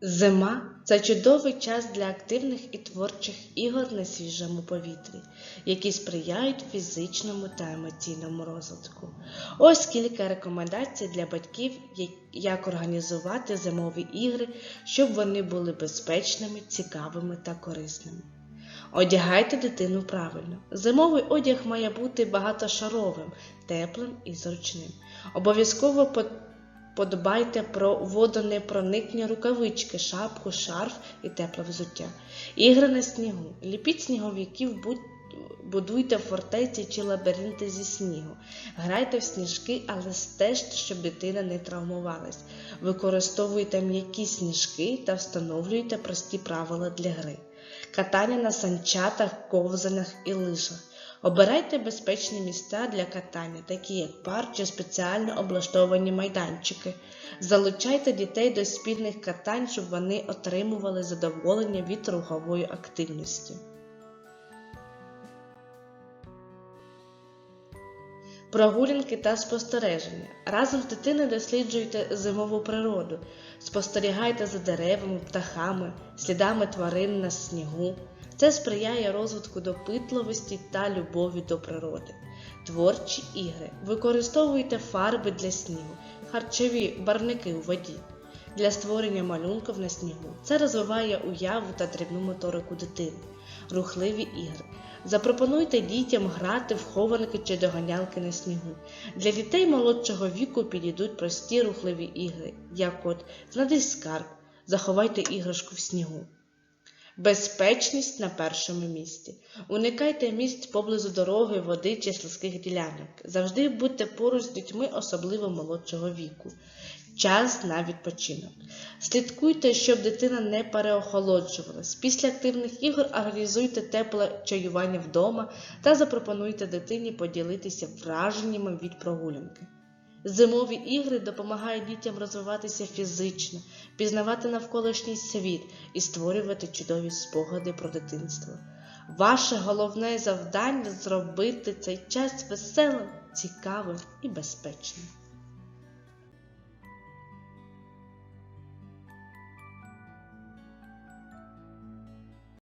Зима це чудовий час для активних і творчих ігор на свіжому повітрі, які сприяють фізичному та емоційному розвитку. Ось кілька рекомендацій для батьків, як організувати зимові ігри, щоб вони були безпечними, цікавими та корисними. Одягайте дитину правильно. Зимовий одяг має бути багатошаровим, теплим і зручним. Обов'язково по- подбайте про водонепроникні рукавички, шапку, шарф і тепле взуття. Ігри на снігу. Ліпіть сніговиків, будуйте фортеці чи лабіринти зі снігу. Грайте в сніжки, але стежте, щоб дитина не травмувалась. Використовуйте м'які сніжки та встановлюйте прості правила для гри. Катання на санчатах, ковзанах і лижах. Обирайте безпечні місця для катання, такі як парк чи спеціально облаштовані майданчики. Залучайте дітей до спільних катань, щоб вони отримували задоволення від рухової активності. Прогулянки та спостереження. Разом з дитиною досліджуйте зимову природу, спостерігайте за деревами, птахами, слідами тварин на снігу. Це сприяє розвитку допитливості та любові до природи. Творчі ігри. Використовуйте фарби для снігу, харчові барники у воді для створення малюнків на снігу. Це розвиває уяву та дрібну моторику дитини. Рухливі ігри. Запропонуйте дітям грати в хованки чи доганялки на снігу. Для дітей молодшого віку підійдуть прості рухливі ігри, як от знайди скарб, заховайте іграшку в снігу. Безпечність на першому місці. Уникайте місць поблизу дороги, води чи слизьких ділянок. Завжди будьте поруч з дітьми, особливо молодшого віку. Час на відпочинок. Слідкуйте, щоб дитина не переохолоджувалась. Після активних ігор організуйте тепле чаювання вдома та запропонуйте дитині поділитися враженнями від прогулянки. Зимові ігри допомагають дітям розвиватися фізично, пізнавати навколишній світ і створювати чудові спогади про дитинство. Ваше головне завдання зробити цей час веселим, цікавим і безпечним.